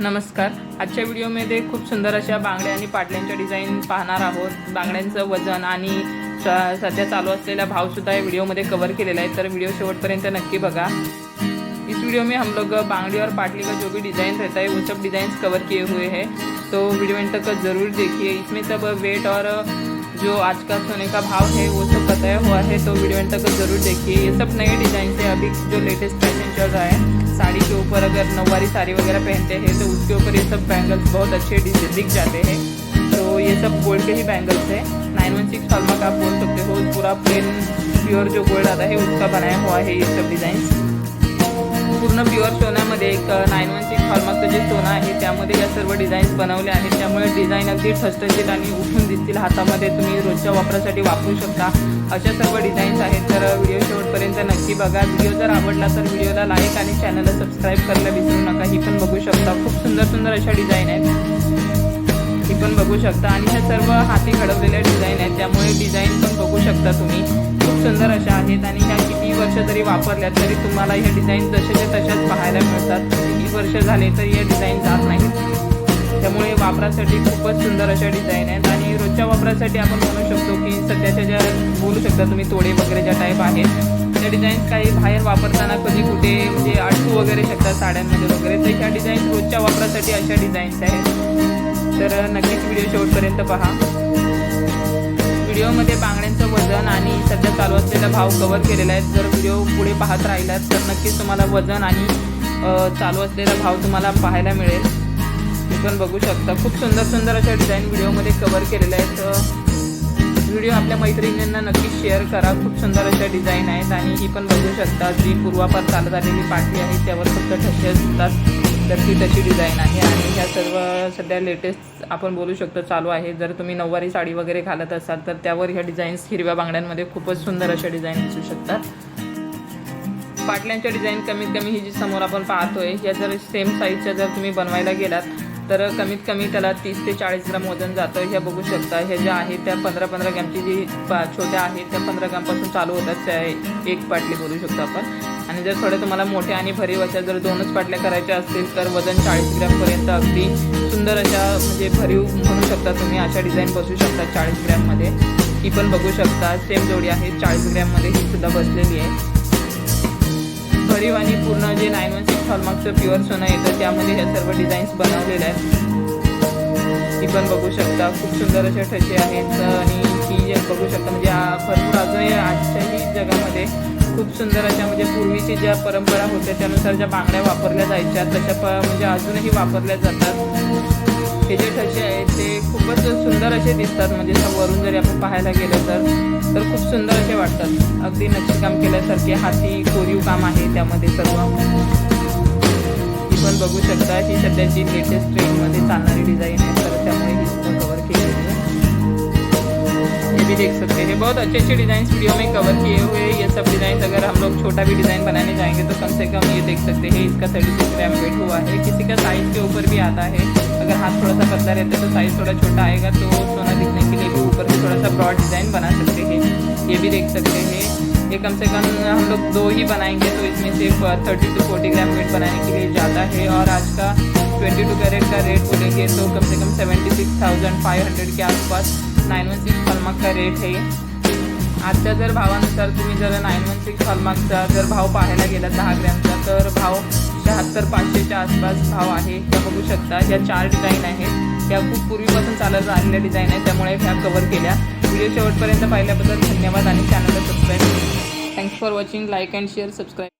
नमस्कार. आजच्या व्हिडिओमध्ये खूप सुंदर अशा बांगड्या आणि पाटल्यांच्या डिझाईन पाहणार आहोत. बांगड्यांचं वजन आणि सध्या चालू असलेला भावसुद्धा या व्हिडिओमध्ये कवर केलेला आहे. तर व्हिडिओ शेवटपर्यंत नक्की बघा. इस वीडियो में हम लोग बांगड़ी और पाटली का जो भी डिज़ाइन रहता है वो सब डिज़ाइंस कवर किए हुए हैं. तो वीडियो एंड तक ज़रूर देखिए. इसमें सब वेट और जो आज का सोने का भाव है, वो सब बताया हुआ है तो वीडियो एंड तक ज़रूर देखिए। ये सब नए डिज़ाइन है अभी जो लेटेस्ट फ़ैशन चल रहा है, साड़ी के ऊपर अगर नौवारी साड़ी वगैरह पहनते हैं तो उसके ऊपर ये सब बैंगल्स बहुत अच्छे दिख दिख जाते हैं। तो ये सब गोल्ड के ही बैंगल्स है। नाइन वन सिक्स हॉलमार्क आप बोल सकते हो, पूरा प्लेन प्योर जो गोल्ड आता है, उसका बनाया हुआ है ये सब डिज़ाइन पूर्ण प्युअर सोन्यामध्ये एक नाईन वन सिक्स हॉलमार्कचं जे सोनं आहे त्यामध्ये या सर्व डिझाईन्स बनवले आहेत. त्यामुळे डिझाईन अगदी ठसठशीत आणि उठून दिसतील हातामध्ये. तुम्ही रोजच्या वापरासाठी वापरू शकता. अशा सर्व डिझाईन्स आहेत. तर व्हिडिओ शेवटपर्यंत नक्की बघा. व्हिडिओ जर आवडला तर व्हिडिओला लाईक आणि चॅनलला सबस्क्राईब करायला विसरू नका. ही पण बघू शकता. खूप सुंदर सुंदर अशा डिझाईन आहेत. ही पण बघू शकता. आणि ह्या सर्व हाती घडवलेल्या डिझाईन आहेत. त्यामुळे डिझाईन पण बघू शकता तुम्ही. खूप सुंदर अशा आहेत. आणि ह्या किती वर्ष जरी वापरल्या तरी तुम्हाला ह्या डिझाईन जसेच्या तशाच पाहायला मिळतात. किती वर्ष झाले तर या डिझाईन जात नाहीत. त्यामुळे वापरासाठी खूपच सुंदर अशा डिझाईन आहेत. आणि रोजच्या वापरासाठी आपण म्हणू शकतो की सध्याच्या ज्या बोलू शकता तुम्ही तोडे वगैरे ज्या टाईप आहेत त्या डिझाईन्स काही बाहेर वापरताना कधी कुठे म्हणजे अडकू वगैरे शकतात साड्यांमध्ये वगैरे. तर ह्या डिझाईन रोजच्या वापरासाठी अशा डिझाईन्स आहेत. तर नक्कीच व्हिडिओ शेवटपर्यंत पहा. व्हिडिओमध्ये बांगड्यांचं वजन आणि सध्या चालू असलेला भाव कवर केलेला आहे. जर व्हिडिओ पुढे पाहत राहिलात तर नक्कीच तुम्हाला वजन आणि चालू असलेला भाव तुम्हाला पाहायला मिळेल. ते पण बघू शकता. खूप सुंदर सुंदर अशा डिझाईन व्हिडिओमध्ये कवर केलेल्या आहेत. व्हिडिओ आपल्या मैत्रिणींना नक्की शेअर करा. खूप सुंदर अशा डिझाईन आहेत. आणि ही पण बघू शकता जी पूर्वापार चालत आलेली पाठी आहे त्यावर फक्त ठसे असतात. तर ती तशी डिझाईन आहे आणि ह्या सर्व सध्या लेटेस्ट आपण बोलू शकतो चालू आहे. जर तुम्ही नऊवारी साडी वगैरे घालत असाल तर त्यावर ह्या डिझाईन्स हिरव्या बांगड्यांमध्ये खूपच सुंदर अशा डिझाईन असू शकतात. पाटल्यांच्या डिझाईन कमीत कमी ही जी समोर आपण पाहतोय ह्या जर सेम साईजच्या जर तुम्ही बनवायला गेलात तर कमीत कमी त्याला तीस ते चाळीस ग्राम वजन जातं. ह्या बघू शकता ह्या ज्या आहेत त्या पंधरा पंधरा ग्रॅमची जी पा छोट्या आहेत त्या पंधरा ग्रामपासून चालू होतात. त्या एक पाटली बोलू शकतो आपण. आणि जर थोडे तुम्हाला मोठ्या आणि भरीव अशा जर दोनच पाटल्या करायच्या असतील तर वजन चाळीस ग्रॅमपर्यंत अगदी सुंदर अशा म्हणजे भरीव म्हणू शकता तुम्ही. अशा डिझाईन बसू शकता चाळीस ग्रॅममध्ये. ही पण बघू शकता. सेम जोडी आहे. चाळीस ग्रॅममध्ये ही सुद्धा बसलेली आहे. भरीव आणि पूर्ण जे नाईन वन सिक्स हॉलमार्कचं प्युअर सोनं येतं त्यामध्ये ह्या सर्व डिझाईन्स बनवलेल्या आहेत. ती पण बघू शकता. खूप सुंदर असे ठसे आहेत. आणि ती जे बघू शकता म्हणजे भरपूर अजूनही आजच्याही जगामध्ये खूप सुंदर अशा म्हणजे पूर्वीची ज्या परंपरा होत्या त्यानुसार ज्या बांगड्या वापरल्या जायच्या तशा प म्हणजे अजूनही वापरल्या जातात. हे जे ठसे आहेत ते खूपच सुंदर असे दिसतात. म्हणजे वरून जरी आपण पाहायला गेलं तर तर खूप सुंदर असे वाटतात. अगदी नक्षीकाम केल्यासारखे हाती कोरीव काम आहे त्यामध्ये सर्व. ही पण बघू शकता ही सध्याची लेटेस्ट ट्रेंडमध्ये चालणार बहुत अच्छे अच्छे डिज़ाइन वीडियो में कवर किए हुए हैं। ये सब डिज़ाइन अगर हम लोग छोटा भी डिज़ाइन बनाने जाएँगे तो कम से कम ये देख सकते हैं, इसका थर्टी सिक्स ग्राम वेट हुआ है। किसी का साइज़ के ऊपर भी आता है। अगर हाथ थोड़ा सा पतला रहता है तो साइज़ थोड़ा छोटा आएगा तो सोना दिखने के लिए ऊपर भी थोड़ा सा ब्रॉड डिज़ाइन बना सकते हैं। ये भी देख सकते हैं। ये कम से कम हम लोग दो ही बनाएँगे तो इसमें सिर्फ़ thirty two forty gram weight बनाने के लिए ज़्यादा है। और आज का ट्वेंटी टू कैरेट का रेट बोलेंगे तो कम से कम seventy six thousand five hundred के आसपास नाइन वन सिक्स हॉलमार्क का रेट है। आजच्या जर भावानुसार तुम्ही जर नाईन वन सिक्स हॉलमार्कचा जर भाव पाहायला गेला दहा ग्रॅमचा तर भाव शहात्तर पाचशेच्या आसपास भाव आहे. त्या बघू शकता. ह्या चार डिझाईन आहेत. त्या खूप पूर्वीपासून चालत आलेल्या डिझाईन आहेत. त्यामुळे ह्या कवर केल्या. व्हिडिओ शेवटपर्यंत पाहिल्याबद्दल धन्यवाद आणि चॅनलला subscribe thanks for watching like and share subscribe